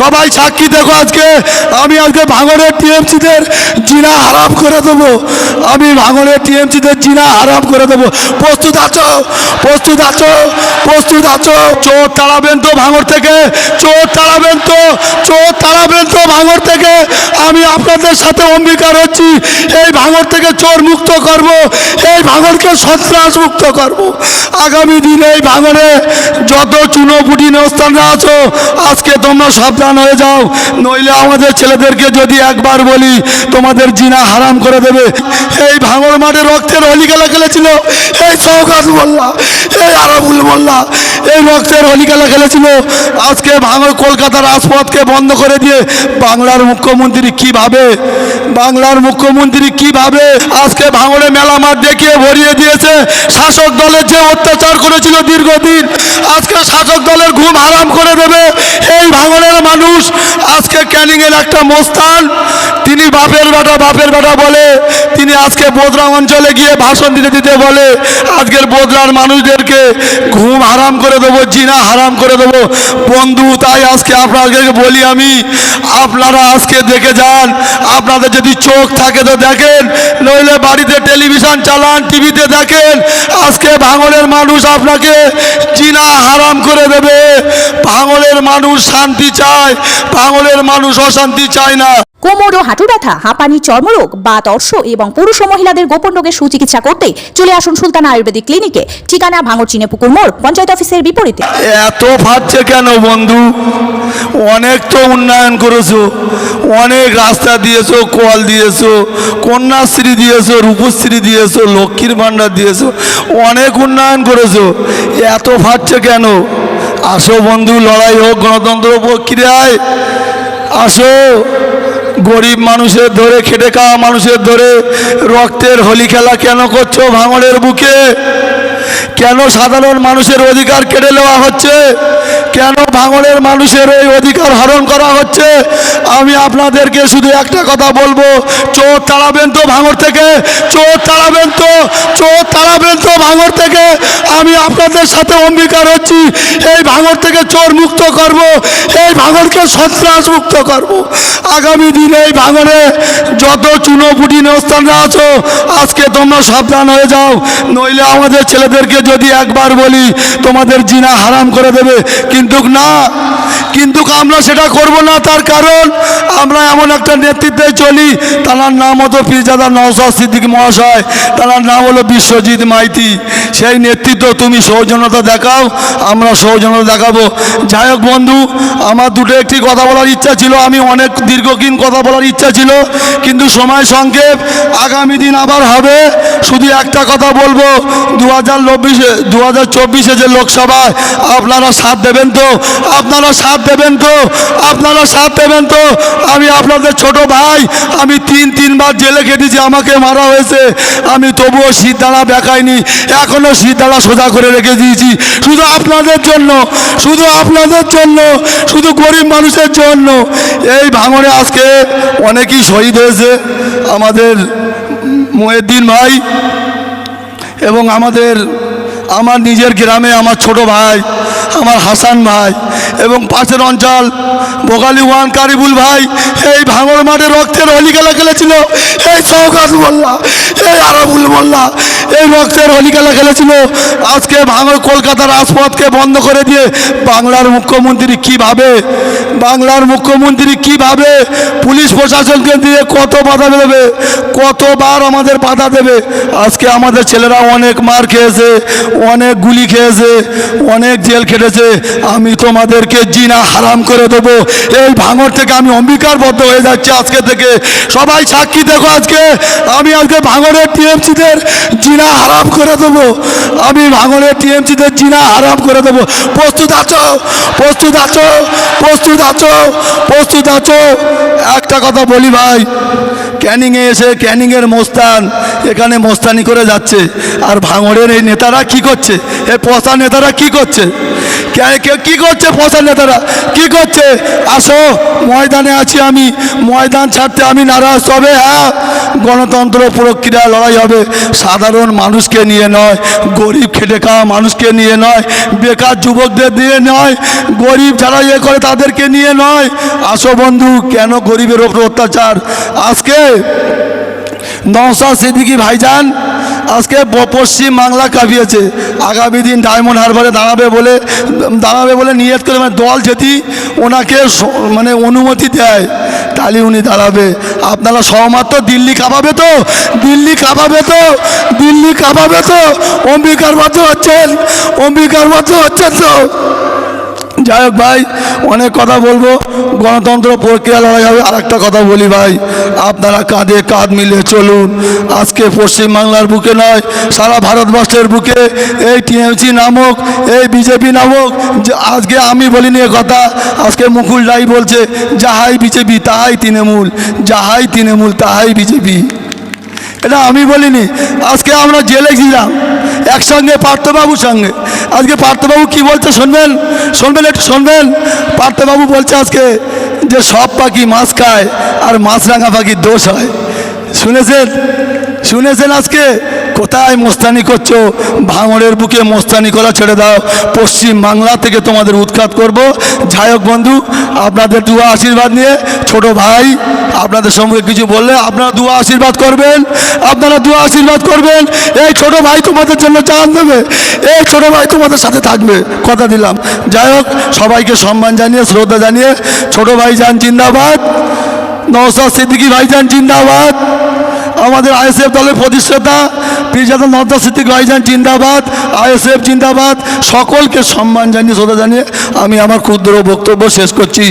সবাই সাক্ষী দেখো আজকে। আমি আজকে ভাঙড়ের টিএমসিদের জিনা হারাম করে দেবো। আমি ভাঙড়ের টিএমসিদের জিনা হারাম করে দেবো। প্রস্তুত আছো? প্রস্তুত আছো? প্রস্তুত আছো? চোর তাড়াবেন তো ভাঙড় থেকে। চোর তাড়াবেন তো, চোর তাড়াবেন তো ভাঙড় থেকে। আমি আপনাদের সাথে অঙ্গীকার হচ্ছি। এই ভাঙর থেকে চোর মুক্ত করব। এই ভাঙরকে সন্ত্রাস মুক্ত করব। আগামী দিনে এই ভাঙড়ে যত চুনো চুনোপুটি নেস্তানরা আছো, আজকে তোমরা সাবধান হয়ে যাও। নইলে আমাদের ছেলেদেরকে যদি একবার বলি, তোমাদের জিনা হারাম করে দেবে। এই ভাঙড় মাঠে রক্তের অলিগালা খেলা খেলেছিল? এই চৌকাত মোল্লা, এই আরাবুল মোল্লা, এই রক্তের হোলি খেলা খেলেছিল। আজকে ভাঙড় কলকাতার রাজপথকে বন্ধ করে দিয়ে বাংলার মুখ্যমন্ত্রী কীভাবে, বাংলার মুখ্যমন্ত্রী কীভাবে আজকে ভাঙড়ে মেলা মাঠ দেখিয়ে ভরিয়ে দিয়েছে। শাসক দলের যে অত্যাচার করেছিল দীর্ঘদিন, আজকে শাসক দলের ঘুম হারাম করে দেবে। এই ভাঙড়ের মানুষ আজকে ক্যানিংয়ের একটা মোস্তান। তিনি বাপের বেটা বাপের বেটা বলে আজকে বোদরা অঞ্চলে গিয়ে ভাষণ দিতে দিতে বলে, আজকের বোদরার মানুষদেরকে ঘুম হারাম করে দেবো, জিনা হারাম করে দেবো। বন্ধু, তাই আজকে আপনাদেরকে বলি আমি, আপনারা আজকে দেখে যান, আপনাদের যদি চোখ থাকে তো দেখেন, নইলে বাড়িতে টেলিভিশন চালান, টিভিতে দেখেন, আজকে ভাঙনের মানুষ আপনাকে জিনা হারাম করে দেবে। ভাঙনের মানুষ শান্তি চায়, ভাঙনের মানুষ অশান্তি চায় না। কোমর ও হাঁটু ব্যথা, হাঁপানি, চর্মরোগ বা তর্ষ এবং পুরুষ ও মহিলাদের গোপন রোগের সুচিকিৎসা করতে চলে আসুন সুলতান আয়ুর্বেদিক ক্লিনিকে। ঠিকানা ভাঙর চিনে পুকুর মোড়, পঞ্চায়েত অফিসের বিপরীতে। এত ফাটছে কেন বন্ধু? অনেক তো উন্নয়ন করেছ, অনেক রাস্তা দিয়েছ, কল দিয়েছ, কন্যাশ্রী দিয়েছ, রূপশ্রী দিয়েছ, লক্ষ্মীর ভাণ্ডার দিয়েছ, অনেক উন্নয়ন করেছ, এত ফাটছে কেন? আসো বন্ধু, লড়াই হোক গণতন্ত্র প্রক্রিয়ায় আসো। গরিব মানুষের ধরে খেটে খাওয়া মানুষের ধরে রক্তের হোলি খেলা কেন করছ ভাঙড়ের বুকে? কেন সাধারণ মানুষের অধিকার কেড়ে নেওয়া হচ্ছে? কেন ভাঙড়ের মানুষের এই অধিকার হরণ করা হচ্ছে? আমি আপনাদেরকে শুধু একটা কথা বলব, চোর তাড়াবেন তো ভাঙড় থেকে, চোর তাড়াবেন তো, চোর তাড়াবেন তো ভাঙড় থেকে। আমি আপনাদের সাথে অঙ্গীকার হচ্ছি, এই ভাঙর থেকে চোর মুক্ত করব, এই ভাঙরকে সন্ত্রাস মুক্ত করব। আগামী দিনে এই ভাঙরে যত চুনো চুনোপুটি নেস্তানরা আছো, আজকে তোমরা সাবধান হয়ে যাও, নইলে আমাদের ছেলেদেরকে যদি একবার বলি, তোমাদের জিনা হারাম করে দেবে। কিন্তু না, কিন্তু আমরা সেটা করব না, তার কারণ আমরা এমন একটা নেতৃত্বে চলি। তার নাম হতো পিজাদা নওসাদ সিদ্দিক মহাশয় তার নাম হলো বিশ্বজিৎ মাইতি। সেই নেতৃত্ব তুমি সৌজন্যতা দেখাও, আমরা সৌজন্যতা দেখাবো। যাই হোক বন্ধু, আমার দুটো একটি কথা বলার ইচ্ছা ছিল, আমি অনেক দীর্ঘদিন কথা বলার ইচ্ছা ছিল, কিন্তু সময় সংক্ষেপ, আগামী দিন আবার হবে। শুধু একটা কথা বলব দু হাজার নব্বিশে দু হাজার চব্বিশে যে লোকসভায় আপনারা সাথ দেবেন তো, আপনারা সাথ দেবেন তো, আপনারা সাথ দেবেন তো। আমি আপনাদের ছোট ভাই, আমি তিন, তিনবার জেলে খেটেছি, আমাকে মারা হয়েছে। আমি তবুও দাঁড়া দেখাইনি। এখনও শীত দাঁড়া সোজা করে রেখে দিয়েছি। শুধু আপনাদের জন্য, শুধু আপনাদের জন্য, শুধু গরিব মানুষের জন্য। এই ভাঙনে আজকে অনেকেই শহীদ হয়েছে, আমাদের মহিউদ্দিন ভাই এবং আমাদের, আমার নিজের গ্রামে আমার ছোট ভাই, আমার হাসান ভাই এবং পাশের অঞ্চল বোগালি ওয়ান কারিবুল ভাই, এই ভাঙর মাঠে রক্তের হোলি খেলা খেলেছিল, এই চৌকাত মোল্লা, এই আরাবুল মোল্লা এই রক্তের হোলি খেলা খেলেছিল। আজকে ভাঙর কলকাতার রাজপথকে বন্ধ করে দিয়ে বাংলার মুখ্যমন্ত্রী কীভাবে? বাংলার মুখ্যমন্ত্রী কীভাবে? পুলিশ প্রশাসনকে দিয়ে কত বাধা দেবে কতবার আমাদের বাধা দেবে? আজকে আমাদের ছেলেরা অনেক মার খেয়েছে, অনেক গুলি খেয়েছে, অনেক জেল খেটেছে। আমি তোমাদেরকে জিনা হারাম করে দেবো। এই ভাঙর থেকে আমি অম্বিকারবদ্ধ হয়ে যাচ্ছি আজকে থেকে। সবাই সাক্ষী দেখো আজকে। আমি আজকে ভাঙরের টিএমসিদের জিনা হারাম করে দেবো। আমি ভাঙরের টিএমসিতে জিনা হারাম করে দেবো। প্রস্তুত আছো? প্রস্তুত আছো? প্রস্তুত আছো? প্রস্তুত আছো? একটা কথা বলি ভাই। ক্যানিংয়ে এসে ক্যানিংয়ের মোস্তান, এখানে মোস্তানি করে যাচ্ছে। আর ভাঙড়ের এই নেতারা কি করছে? এ পশা নেতারা কি করছে? কে- করছে পশা নেতারা? কি করছে? আসো, ময়দানে আছি আমি। ময়দান ছাড়তে আমি নারাজ, তবে হ্যাঁ গণতন্ত্র প্রক্রিয়া লড়াই হবে। সাধারণ মানুষকে নিয়ে নয়, গরিব খেটে খাওয়া মানুষকে নিয়ে নয়, বেকার যুবকদের নিয়ে নয়, গরিব যারা ইয়ে করে তাদেরকে নিয়ে নয়। আসো বন্ধু, কেন গরিবের ওপর অত্যাচার? আজকে নওসাদ সিদ্দিকি ভাইজান, আজকে পশ্চিম বাংলা কাঁপিয়েছে। আগামী দিন ডায়মন্ড হারবারে দাঁড়াবে বলে দাঁড়াবে বলে নিয়ত করে মানে দল যদি ওনাকে মানে অনুমতি দেয়, তাহলে উনি দাঁড়াবে। আপনারা সহমত তো দিল্লি কাঁপাবে তো? দিল্লি কাঁপাবে তো? দিল্লি কাঁপাবে তো? অম্বিকার মতো হচ্ছেন অম্বিকার মতো হচ্ছেন তো? যাই হোক ভাই, অনেক কথা বলব। গণতন্ত্র প্রক্রিয়া লড়াই হবে। আর একটা কথা বলি ভাই, আপনারা কাঁধে কাঁধ মিলে চলুন। আজকে পশ্চিমবাংলার বুকে নয়, সারা ভারতবর্ষের বুকে এই টিএমসি নামক, এই বিজেপি নামক আজকে আমি বলিনি কথা, আজকে মুকুল রাই বলছে, যাহাই বিজেপি তাহাই তৃণমূল, যাহাই তৃণমূল তাহাই বিজেপি। এটা আমি বলিনি। আজকে আমরা জেলে ছিলাম একসঙ্গে পার্থবাবুর সঙ্গে। আজকে পার্থবাবু কি বলছে শুনবেন? শুনবেন একটু শুনবেন? পার্থবাবু বলছে আজকে যে সব পাখি মাছ খায় আর মাছ রাঙা পাখির দোষ হয়। শুনেছেন? শুনেছেন আজকে? কোথায় মোস্তানি করছ? ভাঙড়ের বুকে মোস্তানি করা ছেড়ে দাও। পশ্চিম বাংলা থেকে তোমাদের উৎখাত করব। যাই হোক বন্ধু, আপনাদের দুয়া আশীর্বাদ নিয়ে ছোট ভাই আপনাদের সঙ্গে কিছু বললে আপনারা দুয়া আশীর্বাদ করবেন। আপনারা দুয়া আশীর্বাদ করবেন। এই ছোট ভাই তোমাদের জন্য চান দেবে। এই ছোট ভাই তোমাদের সাথে থাকবে। কথা দিলাম। যাই হোক, সবাইকে সম্মান জানিয়ে, শ্রদ্ধা জানিয়ে, ছোট ভাই যান জিন্দাবাদ। নওসাদ সিদ্দিকি ভাইজান জিন্দাবাদ। আমাদের আইএসএফ দলের প্রতিষ্ঠাতা পীরজাদা নর্দা স্মৃতি গাইজান জিন্দাবাদ, আইএসএফ জিন্দাবাদ। সকলকে সম্মান জানিয়ে, শ্রদ্ধা জানিয়ে আমি আমার ক্ষুদ্র বক্তব্য শেষ করছি।